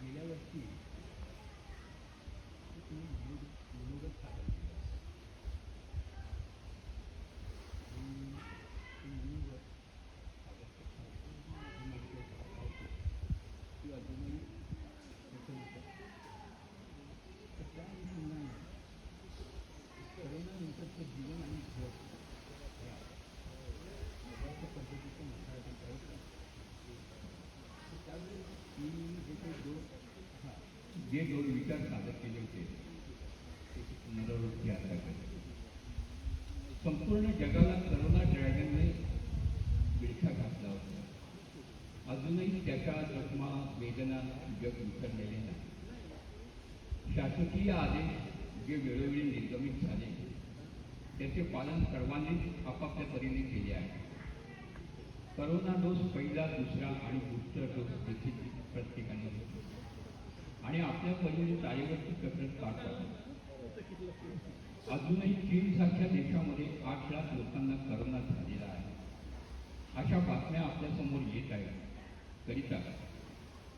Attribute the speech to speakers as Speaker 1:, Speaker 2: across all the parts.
Speaker 1: गेल्या वर्षी तुम्ही विनोद विनोदच सादर केलं आणि ते विनोद सादर करताना जी माहिती जे दोन विचार सादर केले होते त्याची पुनरावृत्ती आता संपूर्ण जगाला करोना ड्रॅगनने विळखा घातला होता. अजूनही त्याच्या जखमा वेदना जग विसरलेले नाही. शासकीय आदेश जे वेळोवेळी निर्गमित झाले त्याचे पालन सर्वांनीच आपापल्या परीने केले आहे. करोना डोस पहिला दुसरा आणि बूस्टर डोस देखील प्रत्येकाने घेतला. आणि आपल्या परीने तारेवरची कसरत काढतात. अजूनही चीनसारख्या देशामध्ये आठ लाख लोकांना करोना झालेला आहे. अशा बातम्या आपल्यासमोर येत आहेत. करिता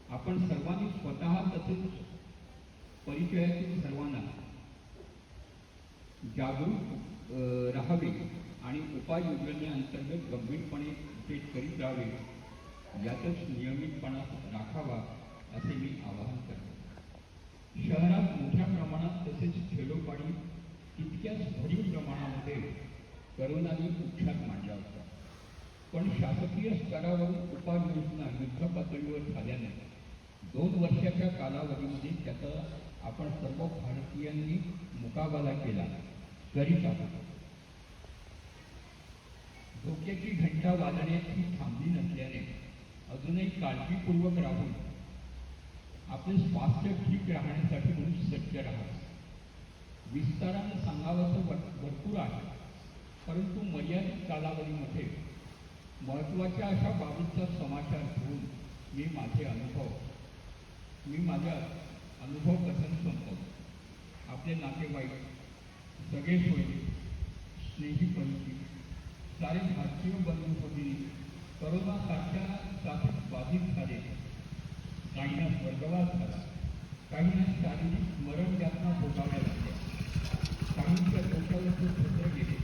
Speaker 1: आपण सर्वांनी स्वतः तसेच परिचयातील सर्वांना जागरूक राहावे आणि उपाययोजनेअंतर्गत गंभीरपणे ते करीत राहावे. यातच नियमितपणा राखावा असे मी आवाहन तितक्याच भरीव प्रमाणामध्ये करोनाने कुख्यात मांडला होता. पण शासकीय स्तरावरून उपाययोजना युद्धपातळीवर झाल्याने दोन वर्षाच्या कालावधीमध्ये त्याचा आपण सर्व भारतीयांनी मुकाबला केला करीत आहोत. धोक्याची घंटा वाजण्याची थांबली नसल्याने अजूनही काळजीपूर्वक राहून आपले स्वास्थ्य ठीक राहण्यासाठी म्हणून सज्ज राहा. विस्तारानं सांगावंसं तर भरपूर आहे. परंतु मर्यादित कालावधीमध्ये महत्त्वाच्या अशा बाबींचा समाचार घेऊन मी माझे अनुभव मी माझा अनुभव कथन संपवतो. आपले नातेवाईक सगळे सोयी स्नेही पंथी सारे भारतीय बंधू भगिनी करोनासारख्या साथीत बाधित झाले काहींना स्वर्गवास झाला काहींना शारीरिक मरण यातना भोगाव्या लागल्या. સાહિત્ય સંકલન પુસ્તક મેળવીને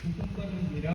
Speaker 1: કુટુંબનું નિરાકરણ